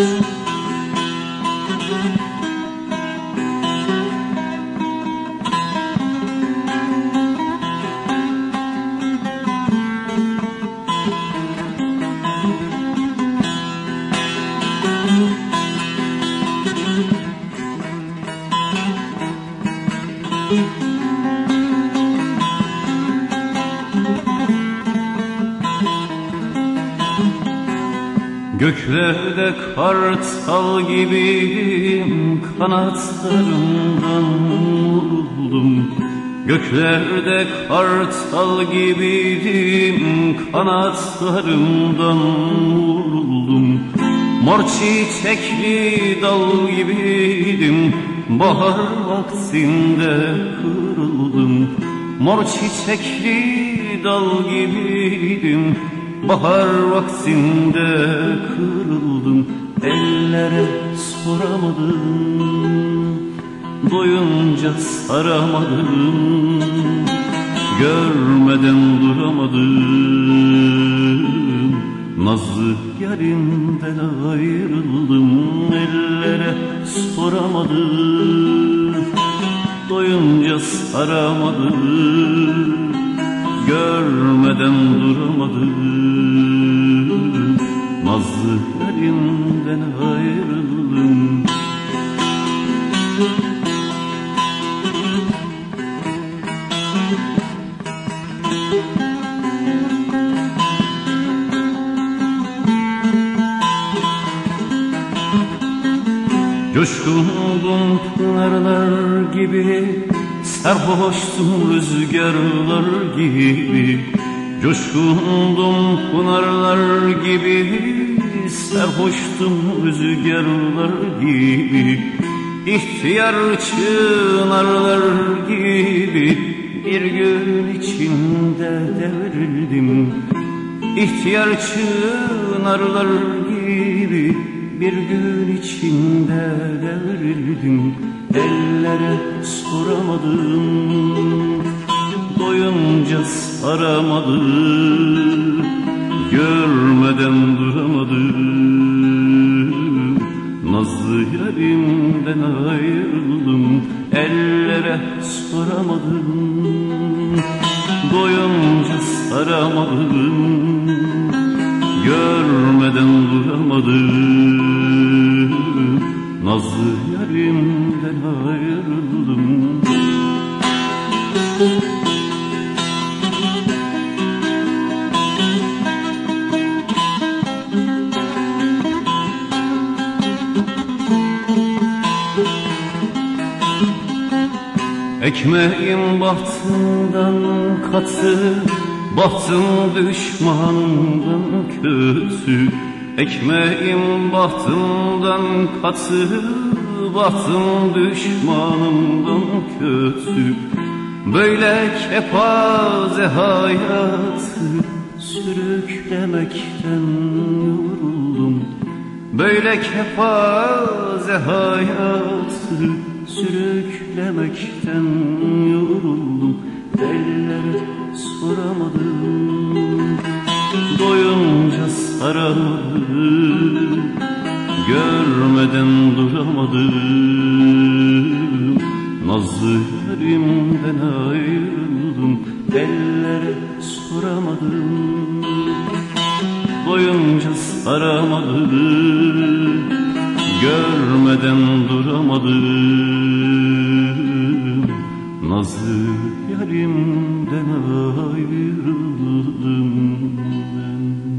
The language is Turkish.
thank mm -hmm. you Göklerde kartal gibiyim Kanatlarımdan vuruldum. Göklerde kartal gibiydim Kanatlarımdan vuruldum. Mor çiçekli dal gibiydim Bahar vaktinde kırıldım. Mor çiçekli dal gibiydim Bahar vaktinde kırıldım Ellere soramadım. Doyunca saramadım Görmeden duramadım. Nazlı yarimden ayrıldım Ellere soramadım. Doyunca saramadım Görmeden duramadım Nazlı yarimden ayrıldım. Coşkundum pınarlar gibi Sarhoştum rüzgarlar gibi. Coşkundum pınarlar gibi Sarhoştum rüzgarlar gibi İhtiyar çınarlar gibi. Bir gün içinde devrildim İhtiyar çınarlar gibi. Bir gün içinde devrildim Ellere soramadım Doyunca saramadım Görmeden duramadım. Nazlı yarimden ayrıldım. Ellere soramadım Doyunca saramadım. Görmeden duramadım. Nazlı yarimden ayrıldım Ekmeğim bahtımdan katı Bahtım düşmanımdan kötü. Ekmeğim bahtımdan katı Bahtım düşmanımdan kötü. Böyle kepaze hayatı Sürüklemekten yoruldum. Böyle kepaze hayatı Sürüklemekten yoruldum. Ellere soramadım. Doyunca saramadım Görmeden duramadım. Nazlı yarimden ayrıldım. Ellere soramadım. Doyunca saramadım Görmeden duramadım. Nazlı yarimden ayrıldım ben